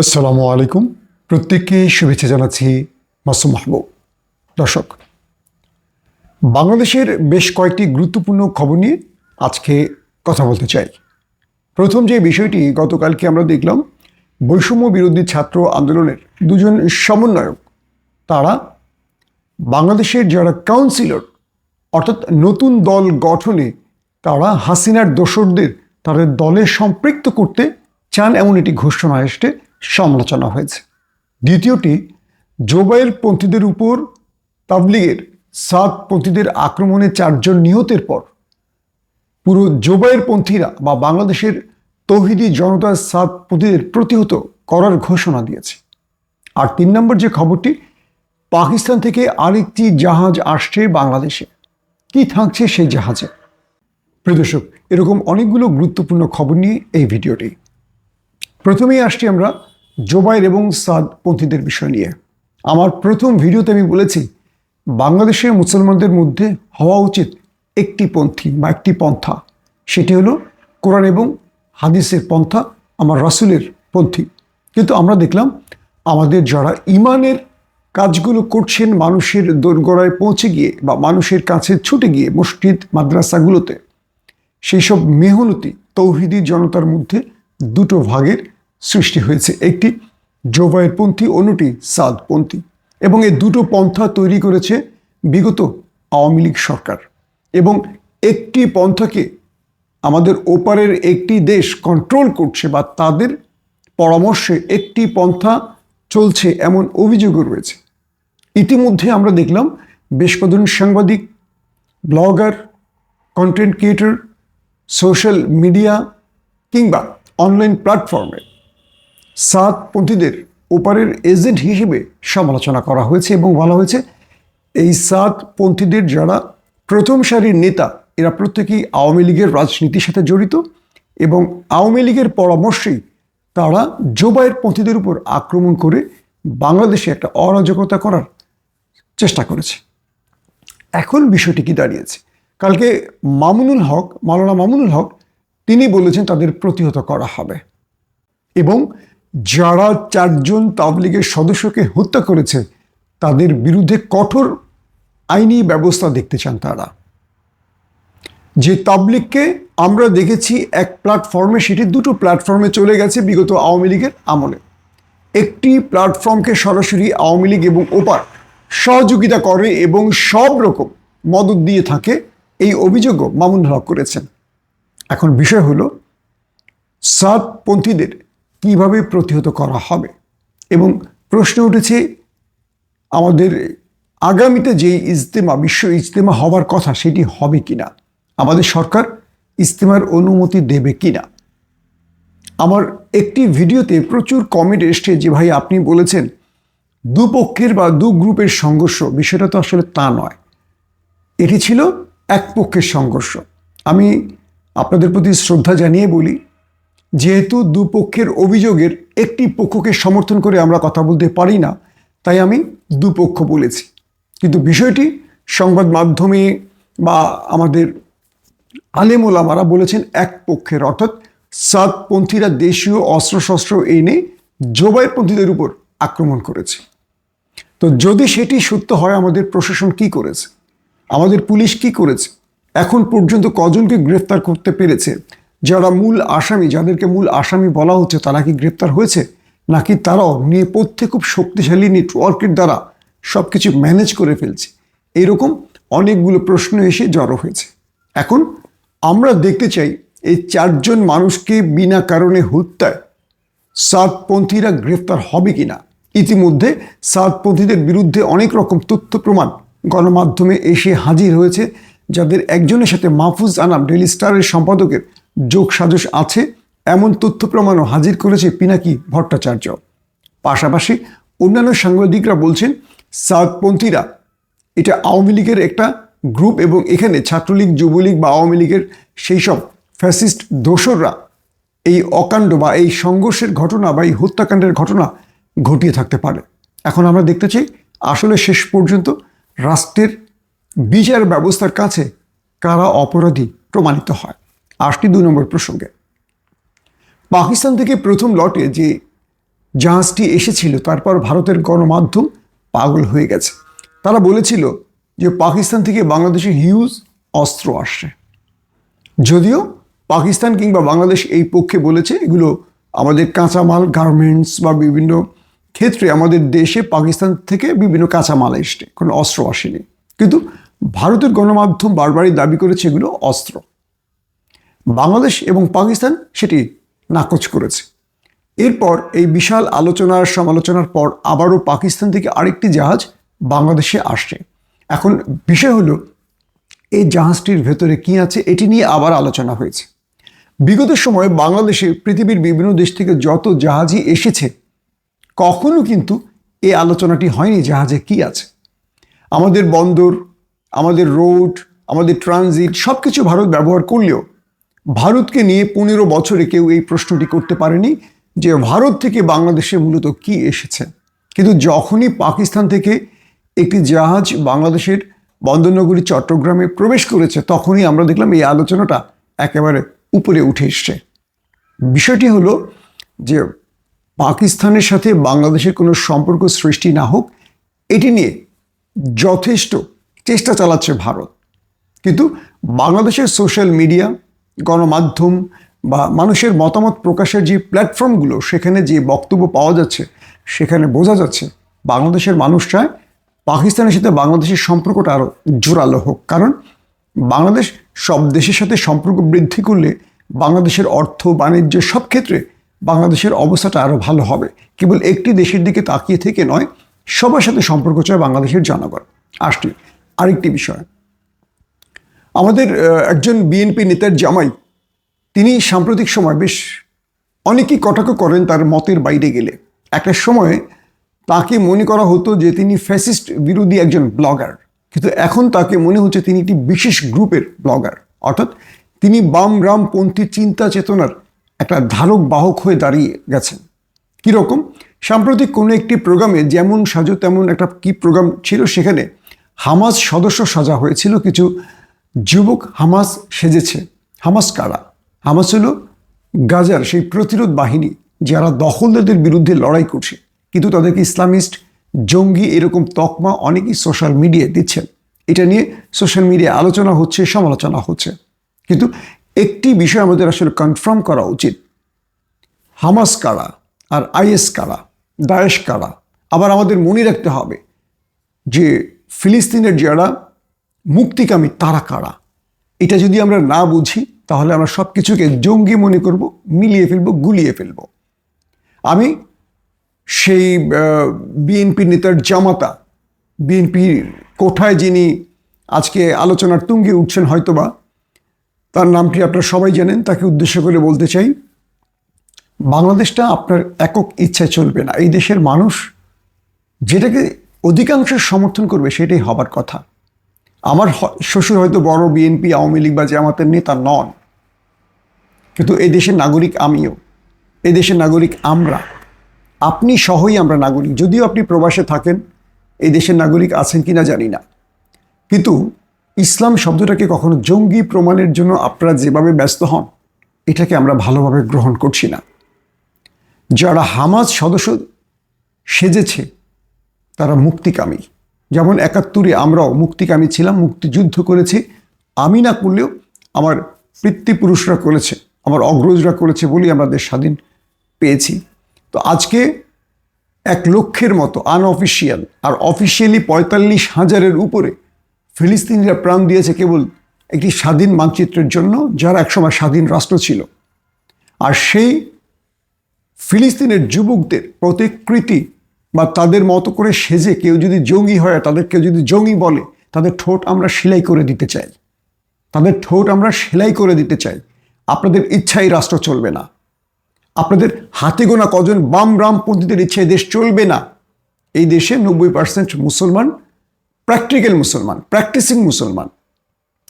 আসসালামু আলাইকুম। প্রত্যেককে শুভেচ্ছা জানাচ্ছি মাসুম মাহবুব। দর্শক, বাংলাদেশের বেশ কয়েকটি গুরুত্বপূর্ণ খবর নিয়ে আজকে কথা বলতে চাই। প্রথম যে বিষয়টি গতকালকে আমরা দেখলাম, বৈষম্য বিরোধী ছাত্র আন্দোলনের দুজন সমন্বয়ক, তারা বাংলাদেশের যারা কাউন্সিলর অর্থাৎ নতুন দল গঠনে তারা হাসিনার দোসরদের তাদের দলে সম্পৃক্ত করতে চান এমন একটি ঘোষণা এসে সমালোচনা হয়েছে। দ্বিতীয়টি জোবাইর পন্থীদের উপর তাবলিগের সাত পন্থীদের আক্রমণে চারজন নিহতের পর পুরো জোবাইর পন্থীরা বা বাংলাদেশের তৌহিদি জনতার সাত পন্থীদের প্রতিহত করার ঘোষণা দিয়েছে। আর তিন নম্বর যে খবরটি, পাকিস্তান থেকে আরেকটি জাহাজ আসছে বাংলাদেশে। কি থাকছে সেই জাহাজে? প্রদর্শক এরকম অনেকগুলো গুরুত্বপূর্ণ খবর নিয়ে এই ভিডিওটি। প্রথমেই আসছি আমরা জোবাইর এবং সাদ পন্থীদের বিষয় নিয়ে। আমার প্রথম ভিডিওতে আমি বলেছি বাংলাদেশের মুসলমানদের মধ্যে হওয়া উচিত একটি পন্থী বা একটি পন্থা। সেটি হলো কোরআন এবং হাদিসের পন্থা, আমার রাসুলের পন্থী। কিন্তু আমরা দেখলাম, আমাদের যারা ইমানের কাজগুলো করছেন, মানুষের দোরগোড়ায় পৌঁছে গিয়ে বা মানুষের কাছে ছুটে গিয়ে মসজিদ, মাদ্রাসাগুলোতে সেই সব মেহনতি, তৌহিদি জনতার মধ্যে দুটো ভাগের সৃষ্টি হয়েছে একটি জোবায়ের পন্থী, অন্যটি সাদপন্থী এবং এই দুটো পন্থা তৈরি করেছে বিগত আওয়ামী লীগ সরকার এবং একটি পন্থাকে আমাদের ওপারের একটি দেশ কন্ট্রোল করছে বা তাদের পরামর্শে একটি পন্থা চলছে এমন অভিযোগও রয়েছে। ইতিমধ্যে আমরা দেখলাম বেশ কজন সাংবাদিক, blogger content creator social media কিংবা অনলাইন প্ল্যাটফর্মে সাতপন্থীদের ওপারের এজেন্ট হিসেবে সমালোচনা করা হয়েছে এবং বলা হয়েছে, এই সাতপন্থীদের যারা প্রথম সারির নেতা, এরা প্রত্যেকেই আওয়ামী লীগের রাজনীতির সাথে জড়িত এবং আওয়ামী লীগের পরামর্শেই তারা জোবাইয়ের পন্থীদের উপর আক্রমণ করে বাংলাদেশে একটা অরাজকতা করার চেষ্টা করেছে। এখন বিষয়টি কি দাঁড়িয়েছে? কালকে মামুনুল হক, মাওলানা মামুনুল হক, তিনি বলেছেন তাদের প্রতিহত করা হবে এবং যারা চারজন তাবলিগের সদস্যকে হত্যা করেছে, তাদের বিরুদ্ধে কঠোর আইনি ব্যবস্থা দেখতে চান তারা। যে তাবলিগকে আমরা দেখেছি এক প্ল্যাটফর্মে, সেটি দুটো প্ল্যাটফর্মে চলে গেছে বিগত আওয়ামী লীগের আমলে। একটি প্ল্যাটফর্মকে সরাসরি আওয়ামী লীগ এবং ওপার সহযোগিতা করে এবং সব রকম মদত দিয়ে থাকে, এই অভিযোগও মামুন হক করেছেন। এখন বিষয় হলো, সাতপন্থীদের কীভাবে প্রতিহত করা হবে? এবং প্রশ্ন উঠেছে, আমাদের আগামীতে যে ইজতেমা, বিশ্ব ইজতেমা হবার কথা, সেটি হবে কিনা? আমাদের সরকার ইজতেমার অনুমতি দেবে কিনা? আমার একটি ভিডিওতে প্রচুর কমেন্ট এসছে যে, ভাই, আপনি বলেছেন দুপক্ষের বা দু গ্রুপের সংঘর্ষ। বিষয়টা তো আসলে তা নয়। এটি ছিল এক পক্ষের সংঘর্ষ। আমি আপনাদের প্রতি শ্রদ্ধা জানিয়ে বলি যেহেতু দুপক্ষের অভিযোগের একটি পক্ষকে সমর্থন করে আমরা কথা বলতে পারি না, তাই আমি দুপক্ষ বলেছি। কিন্তু বিষয়টি সংবাদ মাধ্যমে বা আমাদের আলেমোলামারা বলেছেন এক পক্ষের, অর্থাৎ সাতপন্থীরা দেশীয় অস্ত্রশস্ত্র এনে জোবাইপন্থীদের উপর আক্রমণ করেছে। তো যদি সেটি সত্য হয়, আমাদের প্রশাসন কি করেছে? আমাদের পুলিশ কি করেছে? এখন পর্যন্ত কজনকে গ্রেফতার করতে পেরেছে? যারা মূল আসামি, যাদেরকে মূল আসামি বলা হচ্ছে, তারা কি গ্রেপ্তার হয়েছে? নাকি তারাও নেপথ্যে খুব শক্তিশালী নেটওয়ার্কের দ্বারা সব কিছু ম্যানেজ করে ফেলছে? এরকম অনেকগুলো প্রশ্ন এসে জড়ো হয়েছে। এখন আমরা দেখতে চাই, এই চারজন মানুষকে বিনা কারণে হত্যায় সাতপন্থীরা গ্রেফতার হবে কিনা? ইতিমধ্যে সাতপন্থীদের বিরুদ্ধে অনেক রকম তথ্য প্রমাণ গণমাধ্যমে এসে হাজির হয়েছে, যাদের একজনের সাথে মাহফুজ আনাম ডেলি স্টারের সম্পাদকের যোগ সাজস আছে, এমন তথ্য প্রমাণও হাজির করেছে পিনাকি ভট্টাচার্য। পাশাপাশি অন্যান্য সাংবাদিকরা বলছেন, সাতপন্থীরা, এটা আওয়ামী লীগের একটা গ্রুপ এবং এখানে ছাত্রলীগ, যুবলীগ বা আওয়ামী লীগের সেই সব ফ্যাসিস্ট দোসররা, এই অকাণ্ড বা এই সংঘর্ষের ঘটনা বা এই হত্যাকাণ্ডের ঘটনা ঘটিয়ে থাকতে পারে। এখন আমরা দেখতে চাই, আসলে শেষ পর্যন্ত রাষ্ট্রের বিচার ব্যবস্থার কাছে কারা অপরাধী প্রমাণিত হয়। আসটি দুই নম্বর প্রসঙ্গে। পাকিস্তান থেকে প্রথম লটে যে জাহাজটি এসেছিল, তারপর ভারতের গণমাধ্যম পাগল হয়ে গেছে। তারা বলেছিল যে পাকিস্তান থেকে বাংলাদেশে হিউজ অস্ত্র আসছে। যদিও পাকিস্তান কিংবা বাংলাদেশ এই পক্ষে বলেছে, এগুলো আমাদের কাঁচামাল গার্মেন্টস বা বিভিন্ন ক্ষেত্রে আমাদের দেশে পাকিস্তান থেকে বিভিন্ন কাঁচামাল এসছে, কোনো অস্ত্র আসেনি। কিন্তু ভারতের গণমাধ্যম বারবারই দাবি করেছে এগুলো অস্ত্র। বাংলাদেশ এবং পাকিস্তান সেটি নাকচ করেছে। এরপর এই বিশাল আলোচনার সমালোচনার পর আবারও পাকিস্তান থেকে আরেকটি জাহাজ বাংলাদেশে আসছে। এখন বিষয় হলো, এই জাহাজটির ভেতরে কি আছে এটি নিয়ে আবার আলোচনা হয়েছে। বিগত সময়ে বাংলাদেশে পৃথিবীর বিভিন্ন দেশ থেকে যত জাহাজই এসেছে, কখনো কিন্তু এই আলোচনাটি হয়নি জাহাজে কি আছে। আমাদের বন্দর, আমাদের রোড, আমাদের ট্রানজিট সব কিছু ভারত ব্যবহার করলেও ভারতকে নিয়ে পনেরো বছরে কেউ এই প্রশ্নটি করতে পারেনি যে ভারত থেকে বাংলাদেশে মূলত কি এসেছে। কিন্তু যখনই পাকিস্তান থেকে একটি জাহাজ বাংলাদেশের বন্দরনগরী, চট্টগ্রামে প্রবেশ করেছে, তখনই আমরা দেখলাম এই আলোচনাটা একেবারে উপরে উঠে এসছে। বিষয়টি হলো যে পাকিস্তানের সাথে বাংলাদেশের কোনো সম্পর্ক সৃষ্টি না হোক, এটি নিয়ে যথেষ্ট চেষ্টা চালাচ্ছে ভারত। কিন্তু বাংলাদেশের সোশ্যাল মিডিয়া গণমাধ্যম বা মানুষের মতামত প্রকাশের যে প্ল্যাটফর্মগুলো, সেখানে যে বক্তব্য পাওয়া যাচ্ছে, সেখানে বোঝা যাচ্ছে বাংলাদেশের মানুষ চায় পাকিস্তানের সাথে বাংলাদেশের সম্পর্কটা আরও জোরালো হোক। কারণ বাংলাদেশ সব দেশের সাথে সম্পর্ক বৃদ্ধি করলে বাংলাদেশের অর্থ, বাণিজ্য সব ক্ষেত্রে বাংলাদেশের অবস্থাটা আরও ভালো হবে। কেবল একটি দেশের দিকে তাকিয়ে থেকে নয়, সবার সাথে সম্পর্ক চায় বাংলাদেশের জনগণ। আসটি আরেকটি বিষয়। আমাদের একজন বিএনপি নেতার জামাই, তিনি সাম্প্রতিক সময় বেশ অনেকেই কটাক্ষ করেন তার মতের বাইরে গেলে। একটা সময়ে তাকে মনে করা হতো যে তিনি ফ্যাসিস্ট বিরোধী একজন ব্লগার কিন্তু এখন তাকে মনে হচ্ছে তিনি একটি বিশেষ গ্রুপের ব্লগার অর্থাৎ তিনি বাম রামপন্থী চিন্তা চেতনার একটা ধারক বাহক হয়ে দাঁড়িয়ে গেছেন। কীরকম? সাম্প্রতিক কোনো একটি প্রোগ্রামে যেমন সাজো তেমন একটা কি প্রোগ্রাম ছিল সেখানে হামাজ সদস্য সাজা হয়েছিল, কিছু যুবক হামাস সেজেছে। হামাস কারা? হামাস হলো গাজার সেই প্রতিরোধ বাহিনী যারা দখলদারদের বিরুদ্ধে লড়াই করছে। কিন্তু তাদেরকে ইসলামিস্ট জঙ্গি এরকম তকমা অনেকেই সোশ্যাল মিডিয়ায় দিচ্ছেন। এটা নিয়ে সোশ্যাল মিডিয়ায় আলোচনা হচ্ছে, সমালোচনা হচ্ছে। কিন্তু একটি বিষয় আমাদের আসলে কনফার্ম করা উচিত। হামাস কারা আর আইএস কারা, দায়েশ কারা? আবার আমাদের মনে রাখতে হবে যে ফিলিস্তিনের যারা মুক্তিকামী তারা কারা? এটা যদি আমরা না বুঝি, তাহলে আমরা সব কিছুকে জঙ্গি মনে করব, মিলিয়ে ফেলব, গুলিয়ে ফেলব। আমি সেই বিএনপি নেতার জামাতা বিএনপির কোঠায় যিনি আজকে আলোচনার তুঙ্গে উঠছেন হয়তোবা, তার নামটি আপনারা সবাই জানেন, তাকে উদ্দেশ্য করে বলতে চাই, বাংলাদেশটা আপনার একক ইচ্ছায় চলবে না। এই দেশের মানুষ যেটাকে অধিকাংশ সমর্থন করবে সেটাই হবার কথা। আমার শ্বশুর হয়তো বড় বিএনপি, আওয়ামী লীগ বা জামাতের নেতা নন। কিন্তু এই দেশের নাগরিক আমিও। এই দেশের নাগরিক আমরা। আপনি সহই আমরা নাগরিক। যদিও আপনি প্রবাসে থাকেন, এই দেশের নাগরিক আছেন কিনা জানি না। কিন্তু ইসলাম শব্দটাকে কখনো জঙ্গি প্রমাণের জন্য আপনারা যেভাবে ব্যস্ত হন, এটাকে আমরা ভালোভাবে গ্রহণ করছি না। যারা হামাজ সদস্য সেজেছে, তারা মুক্তিকামী। যেমন একাত্তরে আমরাও মুক্তিকামী ছিলাম, মুক্তিযুদ্ধ করেছি। আমি না করলেও আমার পিতৃপুরুষরা করেছে, আমার অগ্রজরা করেছে বলেই আমরা দেশ স্বাধীন পেয়েছি। তো আজকে এক লক্ষের মতো আনঅফিসিয়াল আর অফিসিয়ালি পঁয়তাল্লিশ হাজারের উপরে ফিলিস্তিনিরা প্রাণ দিয়েছে কেবল একটি স্বাধীন মানচিত্রের জন্য, যারা একসময় স্বাধীন রাষ্ট্র ছিল। আর সেই ফিলিস্তিনের যুবকদের প্রতিকৃতি বা তাদের মতো করে সেজে কেউ যদি জঙ্গি হয়, তাদের কেউ যদি জঙ্গি বলে, তাদের ঠোঁট আমরা সেলাই করে দিতে চাই। তাদের ঠোঁট আমরা সেলাই করে দিতে চাই। আপনাদের ইচ্ছাই রাষ্ট্র চলবে না। আপনাদের হাতে গোনা কজন বাম রামপন্থীদের ইচ্ছায় দেশ চলবে না। এই দেশে নব্বই পার্সেন্ট মুসলমান প্র্যাকটিক্যাল মুসলমান প্র্যাকটিসিং মুসলমান।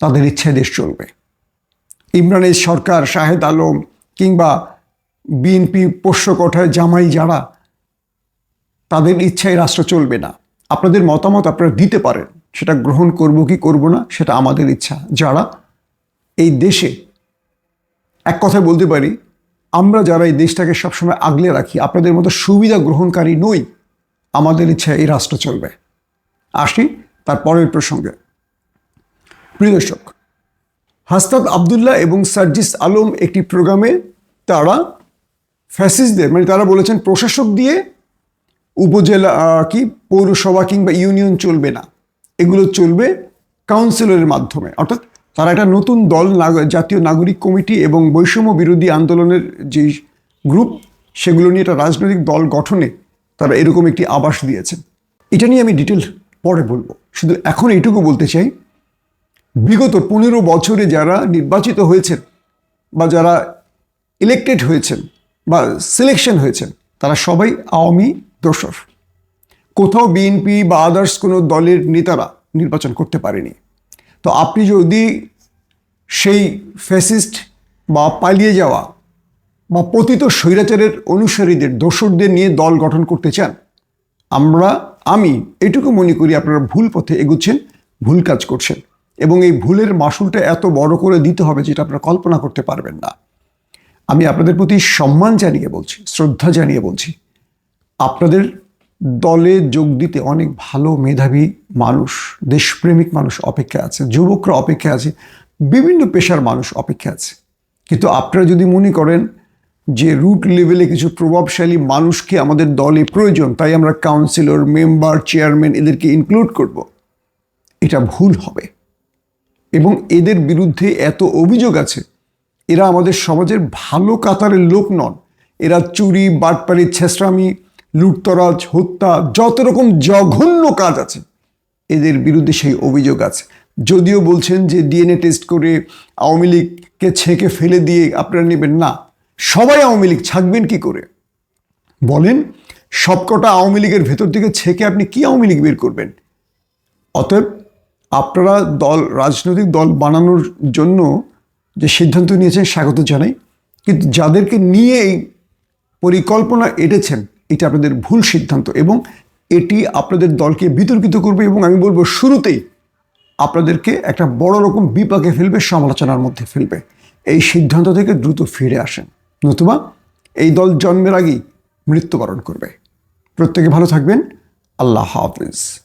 তাদের ইচ্ছায় দেশ চলবে। ইমরানের সরকার, শাহেদ আলম কিংবা বিএনপি পোষ্য কোঠায় জামাই যারা তাদের ইচ্ছায় রাষ্ট্র চলবে না। আপনাদের মতামত আপনারা দিতে পারেন। সেটা গ্রহণ করব কি করব না, সেটা আমাদের ইচ্ছা। যারা এই দেশে, এক কথায় বলতে পারি, আমরা যারা এই দেশটাকে সবসময় আগলে রাখি, আপনাদের মতো সুবিধা গ্রহণকারী নই, আমাদের ইচ্ছা এই রাষ্ট্র চলবে। আসি তার পরের প্রসঙ্গে। প্রিয় দর্শক হাস্তাদ আবদুল্লাহ এবং সার্জিস আলম একটি প্রোগ্রামে তারা ফ্যাসিসদের মানে তারা বলেছেন প্রশাসক দিয়ে উপজেলা কি, পৌরসভা কিংবা ইউনিয়ন চলবে না। এগুলো চলবে কাউন্সিলরের মাধ্যমে। অর্থাৎ তারা একটা নতুন দল জাতীয় নাগরিক কমিটি এবং বৈষম্য বিরোধী আন্দোলনের যে গ্রুপ সেগুলো নিয়ে একটা রাজনৈতিক দল গঠনে তারা এরকম একটি আবাস দিয়েছেন এটা নিয়ে আমি ডিটেল পরে বলব। শুধু এখন এইটুকু বলতে চাই, বিগত পনেরো বছরে যারা নির্বাচিত হয়েছেন বা যারা ইলেক্টেড হয়েছেন বা সিলেকশন হয়েছেন, তারা সবাই আওয়ামী দোসর কোথাও বিএনপি বা আদার্স কোনো দলের নেতারা নির্বাচন করতে পারেনি। তো আপনি যদি সেই ফ্যাসিস্ট বা পালিয়ে যাওয়া বা পতিত স্বৈরাচারের অনুসারীদের দোসরদের নিয়ে দল গঠন করতে চান, আমরা, আমি এটুকু মনে করি আপনারা ভুল পথে এগুচ্ছেন, ভুল কাজ করছেন এবং এই ভুলের মাসুলটা এত বড় করে দিতে হবে যেটা আপনারা কল্পনা করতে পারবেন না। আমি আপনাদের প্রতি সম্মান জানিয়ে বলছি, শ্রদ্ধা জানিয়ে বলছি। আপনাদের দলে যোগ দিতে অনেক ভালো মেধাবী মানুষ, দেশপ্রেমিক মানুষ অপেক্ষা আছে, যুবকরা অপেক্ষা আছে, বিভিন্ন পেশার মানুষ অপেক্ষা আছে। কিন্তু আপনারা যদি মনে করেন যে রুট লেভেলে কিছু প্রভাবশালী মানুষকে আমাদের দলে প্রয়োজন, তাই আমরা কাউন্সিলর মেম্বার চেয়ারম্যান এদেরকে ইনক্লুড করব। এটা ভুল হবে। এবং এদের বিরুদ্ধে এত অভিযোগ আছে, এরা আমাদের সমাজের ভালো কাতারের লোক নন। এরা চুরি, বাটপাড়ি, ছেঁচড়ামি লুটতরাজ, হত্যা, যত রকম জঘন্য কাজ আছে, এদের বিরুদ্ধে সেই অভিযোগ আছে। যদিও বলছেন যে ডিএনএ টেস্ট করে আওয়ামী লীগকে ছেঁকে ফেলে দিয়ে আপনারা নেবেন না, সবাই আওয়ামী লীগ, ছাকবেন কি করে? বলেন, সবকটা আওয়ামী লীগের ভেতর থেকে ছেঁকে আপনি কি আওয়ামী লীগ বের করবেন? অতএব আপনারা দল, রাজনৈতিক দল বানানোর জন্য যে সিদ্ধান্ত নিয়েছেন, স্বাগত জানাই। কিন্তু যাদেরকে নিয়ে এই পরিকল্পনা এঁটেছেন এটা আপনাদের ভুল সিদ্ধান্ত এবং এটি আপনাদের দলকে বিতর্কিত করবে এবং আমি বলব শুরুতেই আপনাদেরকে একটা বড় রকম বিপাকে ফেলবে, সমালোচনার মধ্যে ফেলবে। এই সিদ্ধান্ত থেকে দ্রুত ফিরে আসেন। নতুবা এই দল জন্মের আগেই মৃত্যুবরণ করবে। প্রত্যেকে ভালো থাকবেন। আল্লাহ হাফিজ।